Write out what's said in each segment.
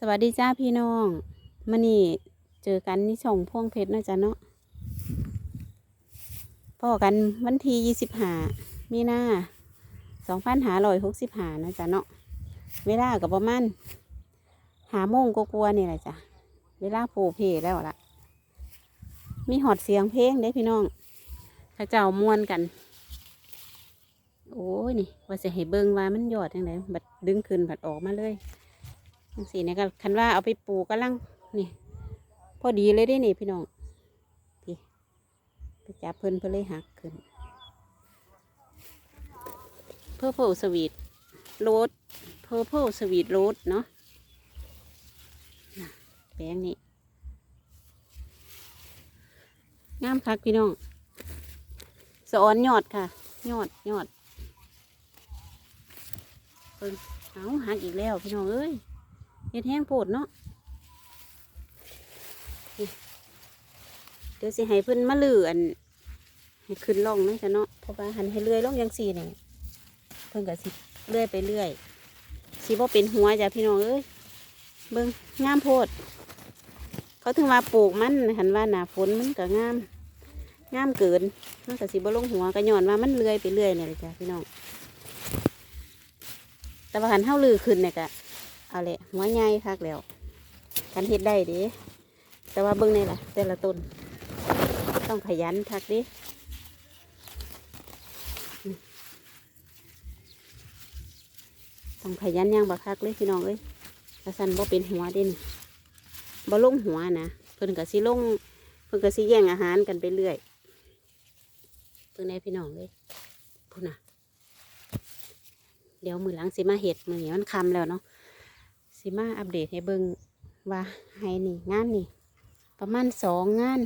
สวัสดีจ้าพี่น้องมื่อนี้เจอกันนี่ช่องพ่วงเพชรนาะจ้ะเนาะพ่อกันวันที่ยี่สิบห้ามีนาสองพันหาร้อยหกสิบห้านะจ้ะเนาะเวลากับประมาณหาโมงกลัวๆนี่แหละจ้ะเวลาโผล่เพแล้วล่ะ มีหอดเสียงเพลงเด้พี่น้องข้าเจ้ามวนกัน โอ้ยนี่ว่าจะให้เบิ่งว่ามันยอดยังไงบัดดึงขึ้นบัดออกมาเลย สีนี่ก็คันว่าเอาไปปลูกกำลังนี่พอดีเลยได้นี่พี่น้องพี่ไปจับเพิ่นเพื่อเลยหักขึ้น เพื่อโพสวีทโรดเพื่อโพสวีทโรดเนาะแปลงนี้งามคักพี่น้องสะออนยอดค่ะ ยอดยอดเพิ่นเอาหักอีกแล้วพี่น้องเอ้ย เห็ดแห้งโพดเนาะเดี๋ยวสิให้เพิ่นมาลืออันให้ขึ้นล่องนะจ๊ะเนาะเพราะว่าหันให้เลื่อยล่องยังสี่นี่เพิ่นก็สิเลื่อยไปเรื่อยสิบ่เป็นหัวจ้ะพี่น้องเอ้ยเบิ่งงามโพด เขาถึงว่าปลูกมันหันว่าหนาฝนมันก็งามงามเกินมันก็สิบ่ลงหัวก็ย้อนว่ามันเลื่อยไปเรื่อยเนี่ยเลยจ้ะพี่น้องแต่ว่าหันเฮาลือขึ้นเนี่ยก็ เอาแหละหัวใหญ่คักแล้วกันเฮ็ดได้ดิแต่ว่าเบิ่งนี่ล่ะ แต่ละต้นต้องขยันคักดิต้องขยันย่างบักคักเลยพี่น้องเอ้ยกระสันบ่เป็นหัวเดินบ่ลงหัวนะเพิ่นก็สิลงเพิ่นก็สิแย่งอาหารกันไปเรื่อยเพิ่นได้พี่น้องเลยพูดนะเดี๋ยวมือหลังสิมาเห็ดมือนี้มันคำแล้วเนาะ สิมาอัปเดตให้เบิ่งว่าให้นี่งานนี่ประมาณสองงาน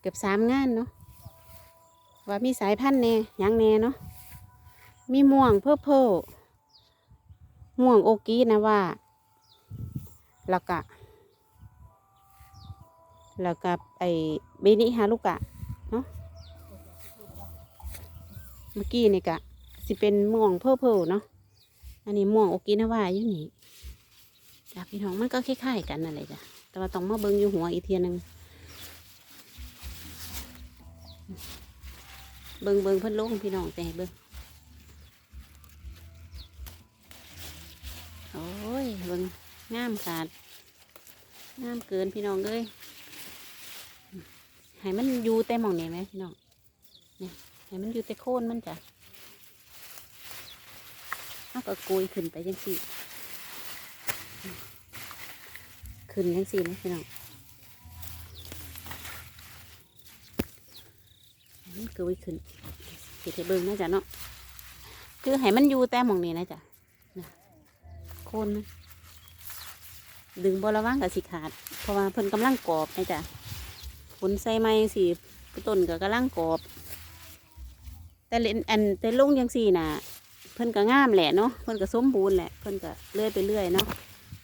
เกือบสามงานเนาะว่ามีสายพันธุ์แน่ยังแน่เนาะมีม่วงเพิ่มเพอม่วงโอกีนะว่าแล้วก็แล้วก็ไอเบนิฮารุกะเนาะเมื่อกี้นี่กะสิเป็นม่วงเพิ่มเพอเนาะอันนี้ม่วงโอกินาว่าอยู่นี่ จ้ะพี่น้องมันก็คล้ายๆกันนั่นแหละจ้ะแต่ว่าต้องมาเบิ่งอยู่หัวอีเทียหนึงเบิ่งเบิ่งเพิ่นลงพี่น้องแต่ให้เบิ่งโอ้ยเบิ่งงามขาดงามเกินพี่น้องเอ้ยให้มันอยู่แต่หมองนี่ไหมพี่น้องเนี่ยให้มันอยู่แต่โคนมันจ้ะเอาก็กุยขึ้นไปจังสี่ ขึ้นยังสี่นะพี่น้องนี่คือไว้ขึ้นสิเทเบิงนะจ๊ะเนาะคือให้มันอยู่แต่หมองนี้นะจ๊ะโคนมันดึงบอระว่างกับสิขาด เพราะว่าเพิ่นกำลังกรอบนะจ๊ะผลใส่ไม้สิต้นก็กำลังกรอบ แต่เล่นอันแต่ลงยังสี่น่ะ เพิ่นก็งามแหละเนาะเพิ่นก็สมบูรณ์แหละ เพิ่นก็เลื่อยไปเรื่อยเนาะ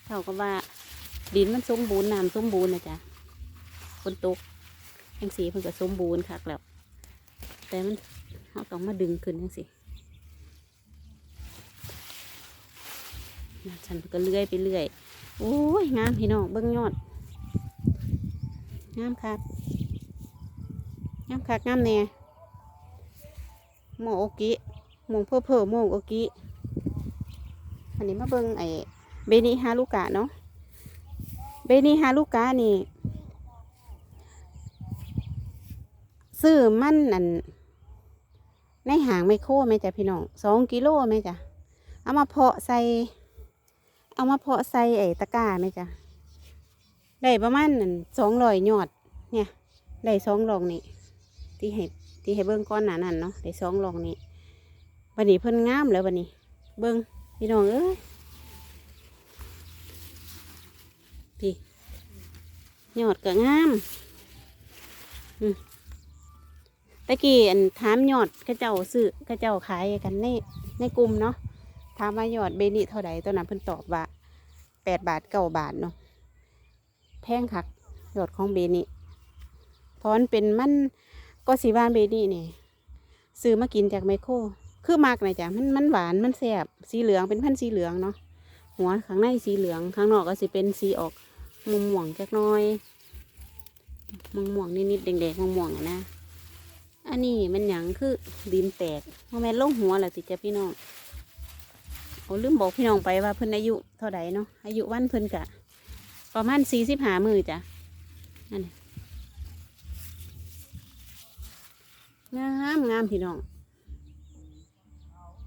เท่ากับว่า ดินมันสมบูรณ์น้ำสมบูรณ์นะจ๊ะฝนตกแหงสีเพิ่นก็สมบูรณ์คักแล้ว แต่มันเราต้องมาดึงขึ้นจังสินะฉันก็เลื่อยไปเรื่อยโอ้ยงามพี่น้องเบิ้องยอดงามคักงามคักงามแน่โมโอกิโมงเพ่อเพ่อโมงโอกิอันนี้มาเบิ้งไอ้เบนิฮารุกะเนาะ เบนิฮาลูกานี่ ซื้อมันอันในหางไมโครไหมจ้ะพี่น้องสองกิโลไหมจ้ะเอามาเพาะใส่ เอามาเพาะใส่ไอ้ตะกร้าไหมจ้ะได้ประมาณนั่นสองร้อยยอด เนี่ยได้สองรองนี่ที่ให้ที่ให้เบิ้งก้อนหนานั่นเนาะได้สองรองนี่วันนี้เพิ่นงามแล้ววันนี้ เบิ้งพี่น้องเอ้ย พี่ยอดก็งามตะกี้อันถามยอดเข้าเจ้าซื้อเข้าเจ้าขายกันในในกลุ่มเนาะถามว่ายอดเบนิเท่าไหร่ตอนนั้นเพิ่นตอบว่าแปดบาทเก้าบาทเนาะแพงคักยอดของเบนิพราะมันเป็นมันก็สีวานเบนินี่ซื้อมากินจากไมโครคือมากนะจ๊ะมันมันหวานมันแซบสีเหลืองเป็นพันสีเหลืองเนาะหัวข้างในสีเหลืองข้างนอกก็สิเป็นสีออก ม่วงม่วงจักน้อยม่วงม่วงนิดๆแดงๆม่วงม่วงนะ อันนี้มันหยังคือดินแตกว่าแม่นลงหัวแหละสิจ้ะพี่น้องโอ้ลืมบอกพี่น้องไปว่าเพิ่นอายุเท่าใดเนาะอายุวันเพิ่นกะ ประมาณสี่สิบห้ามือจ้ะนั่นงามงามพี่น้อง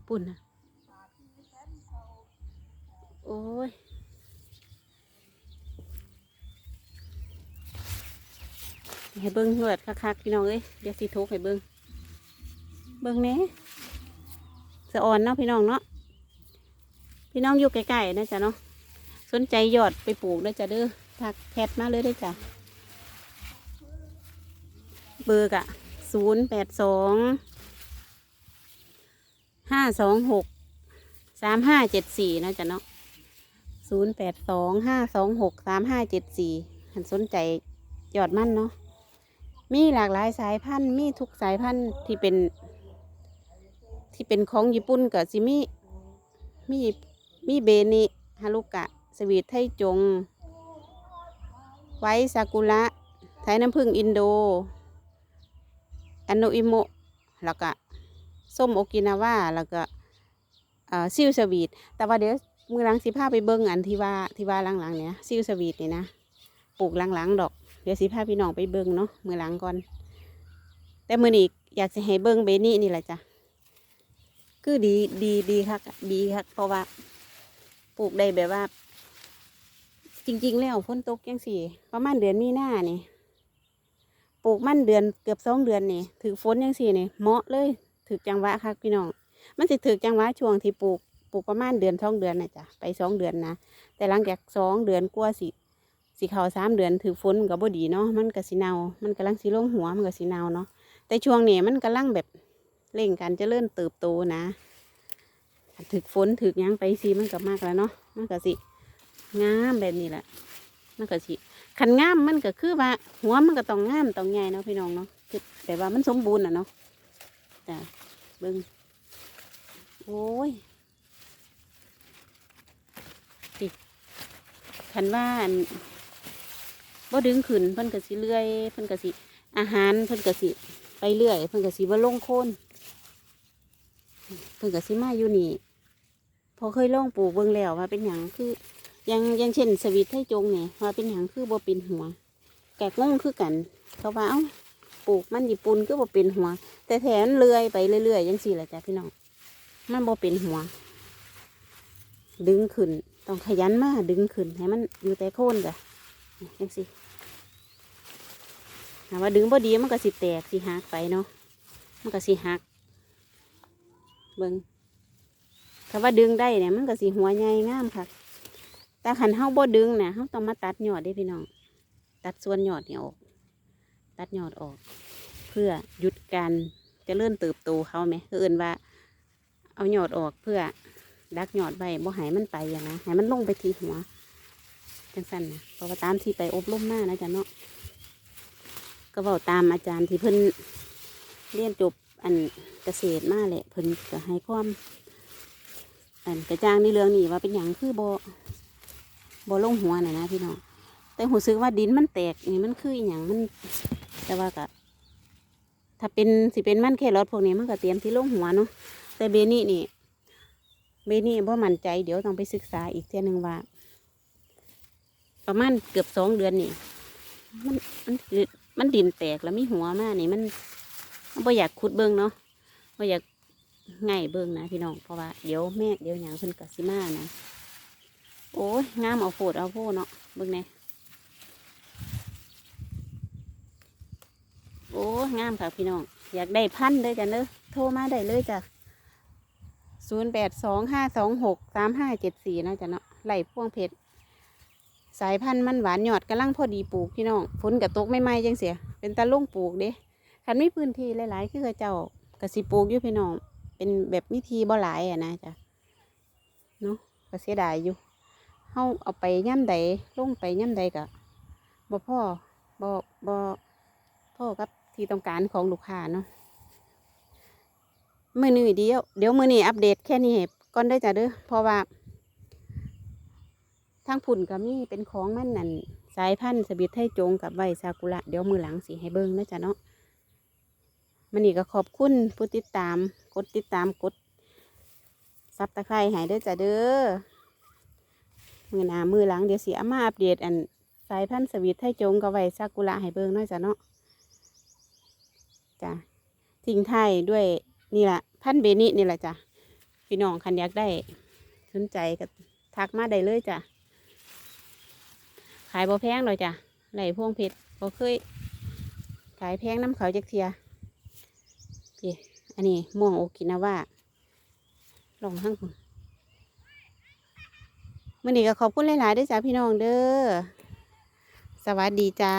ปุ่นนะโอ้ย ให้เบิ้งเลือดคักๆพี่น้องเอ้ยเดี๋ยวสิทุกให้เบิ้งเบิ้งแหน่สะอ่อนเนาะพี่น้องเนาะพี่น้องอยู่ใกล้ๆนะจ๊ะเนาะสนใจยอดไปปลูกได้จ้ะเด้อทักแคทมาเลยได้จ้ะเบอร์กะศูนย์แปดสองห้าสองหกสามห้าเจ็ดสี่นะจ๊ะเนาะศูนย์แปดสองห้าสองหกสามห้าเจ็ดสี่หันสนใจยอดมั่นเนาะ มีหลากหลายสายพันธุ์มีทุกสายพันธุ์ที่เป็น ที่เป็นของญี่ปุ่นกับซิมิมีมีเบนิฮารุกะ สวีทไทจง ไว้ซากุระไทยน้ำผึ้งอินโดอันโนอิโมะแล้วก็ส้มโอกินาวาแล้วก็ซิลสวีทแต่ว่าเดี๋ยวมือลังสิพาไปเบิ้งอันที่ว่าที่ว่าหลังๆเนี่ยซิลสวีทนี่นะปลูกหลังๆดอก เดี๋ยวสิพาพี่น้องไปเบิ้งเนาะมือหลังก่อน แต่มือนี้อยากจะให้เบิ้งเบนี่นี่แหละจ้ะคือดีดีดีครับดีครับเพราะว่าปลูกได้แบบว่า จริง ๆ แล้วฝนตกยังสี่ ประมาณเดือนมีหน้านี่ปลูกมันเดือนเกือบสองเดือนนี่ถือฝนยังสี่นี่เหมาะเลยถือจังหวะครับพี่น้องมันสิถือจังหวะช่วงที่ปลูกปลูกประมาณเดือนสองเดือนนะจ้ะไปสองเดือนนะแต่หลังจากสองเดือนกว่าสิ สิเขาสามเดือนถือฝนกับบดีเนาะมันก็สิเนา มันกำลังสิลงหัวมันก็สิเนาเนาะแต่ช่วงนี้มันกำลังแบบเร่งการเจริญเติบโตนะถึกฝนถึกยังไปสิมันก็มากแล้วเนาะมันก็สิงามแบบนี้แหละมันก็สิขันงามมันก็คือว่าหัวมันก็ต้องงามต้องใหญ่เนาะพี่น้องเนาะคือแต่ว่ามันสมบูรณ์อะเนาะจ้ะเบิ้งโอ้ยติขันว่าอัน บ่ดึงขึ้นเพิ่นก็สิเลื่อย เพิ่นก็สิอาหารเพิ่นก็สิไปเรื่อย เพิ่นก็สิบ่ลงโคนเพิ่นก็สิมาอยู่นี่พอเคยลองปลูกเบิ่งแล้วว่าเป็นหยังคือยังยังเช่นสวิตไทยจงเนี่ยว่าเป็นหยังคือบ่เป็นหัวแกกงงคือกัน เขาว่าเอ้าปลูกมันญี่ปุ่นก็บ่เป็นหัว แต่แถมนเลื่อยไปเรื่อยๆยังสี่แหละจ้ะพี่น้องมันบ่เป็นหัว ดึงขึ้นต้องขยันมากดึงขึ้นให้มันอยู่แต่โคนจ้ะจังสิ ถามว่าดึงบ่ดีมันก็สิแตกสิหักไปเนาะมันก็สิหัก เบิงถ้าว่าดึงได้เนี่ยมันก็สิหัวใหญ่งามค่ะแต่ขันเฮาบ่ดึงเนี่ยเฮาต้องมาตัดยอดได้พี่น้อง ตัดส่วนยอดเนี่ยออก ตัดยอดออก เพื่อหยุดการจะเลื่อนเติบโตเขาไหมคือเอื่นว่า เอายอดออกเพื่อดักยอดไว้บ่ให้มันไปอย่างนะให้มันลงไปที่หัวจังสั้นนะเพราะว่าตามที่ไปอบรมมานะจ๊ะเนาะ ก็บอกตามอาจารย์ที่เพิ่นเรียนจบอันเกษตรมาแหละเพิ่นก็ให้ความอันกระจ่างในเรื่องนี้ว่าเป็นอย่างคือบ่บ่ลงหัวน่ะนะพี่น้องแต่หูซึกว่าดินมันแตกนี่มันคืออย่างมันแต่ว่าก็ถ้าเป็นสิเป็นมันแค่รถพวกนี้มันก็เตรียมที่ลงหัวเนาะแต่เบนี่นี่เบนี่บ่มั่นใจเดี๋ยวต้องไปศึกษาอีกเทีหนึงว่า ประมาณเกือบสองเดือนนี่มันมัน มันดินแตกแล้วมีหัวมากนี่มันมันบ่อยากขุดเบิ้งเนาะบ่อยากง่ายเบิ้งนะพี่น้องเพราะว่าเดี๋ยวแม่เดี๋ยวหยังเพิ่นกัสิมานะโอ้ยงามเอาโฟดเอาโฟเนาะเบิ้งแหน่โอ้ยงามค่ะพี่น้อง อยากได้พันเลยจ้ะเนอะโทรมาได้เลยจ้ะศูนย์แปดสองห้าสองหกสามห้าเจ็ดสี่นะจ้ะเนาะไหลพ่วงเพชร สายพันธุ์มันหวานหยอดกำลังพอดีปลูกพี่น้องฝนกับตกไม่ไหมจังเสีย เป็นตะลุ่งปลูกเด้คันมีพื้นที่หลายๆคือเขาเจ้ากสิปลูกอยู่พี่น้อง เป็นแบบวิธีบ่หลายอะนะจ้ะเนาะก็เสียดายอยู่เฮาเอาไปย่ำใดลงไปย่ำใดกะบ่พ่อบ่บ่พ่อกับที่ต้องการของลูกค้าเนาะมือนี้เดียวเดี๋ยวมือนี้อัปเดตแค่นี้ให้ก่อนได้จ้ะเด้อเพราะว่า ทางผุ่นก็มีเป็นของมันนั่นสายพันธุ์สบิดไทยจงกับใบซากุระเดี๋ยวมือหลังสีให้เบิ้งนะจ๊ะเนาะมันนี่ก็ขอบคุณผู้ติดตาม กดติดตามกดซับตะไคร้ให้เด้จ้ะเด้อมือหนามือหลังเดี๋ยวสีอามาอัปเดตอันสายพันธุ์สวิตไทยจงกับใบซากุระให้เบิ้งเนาะจ้ะเนาะจ้ะทิ้งไทยด้วยนี่แหละพันธุ์เบนินี่แหละจ้ะพี่น้องคันอยากได้สนใจก็ทักมาได้เลยจ้ะายบ่แพงเลยจ้ะไหลพวงเพชรบ่เคย ขายแพงน้ำเขาจักเทียพี่อันนี้ม่วงโอกินาว่าลองทั้งคุณมื่อนี้ก็ขอบคุณหลายๆด้วยจ้าพี่น้องเด้อ สวัสดีจ้า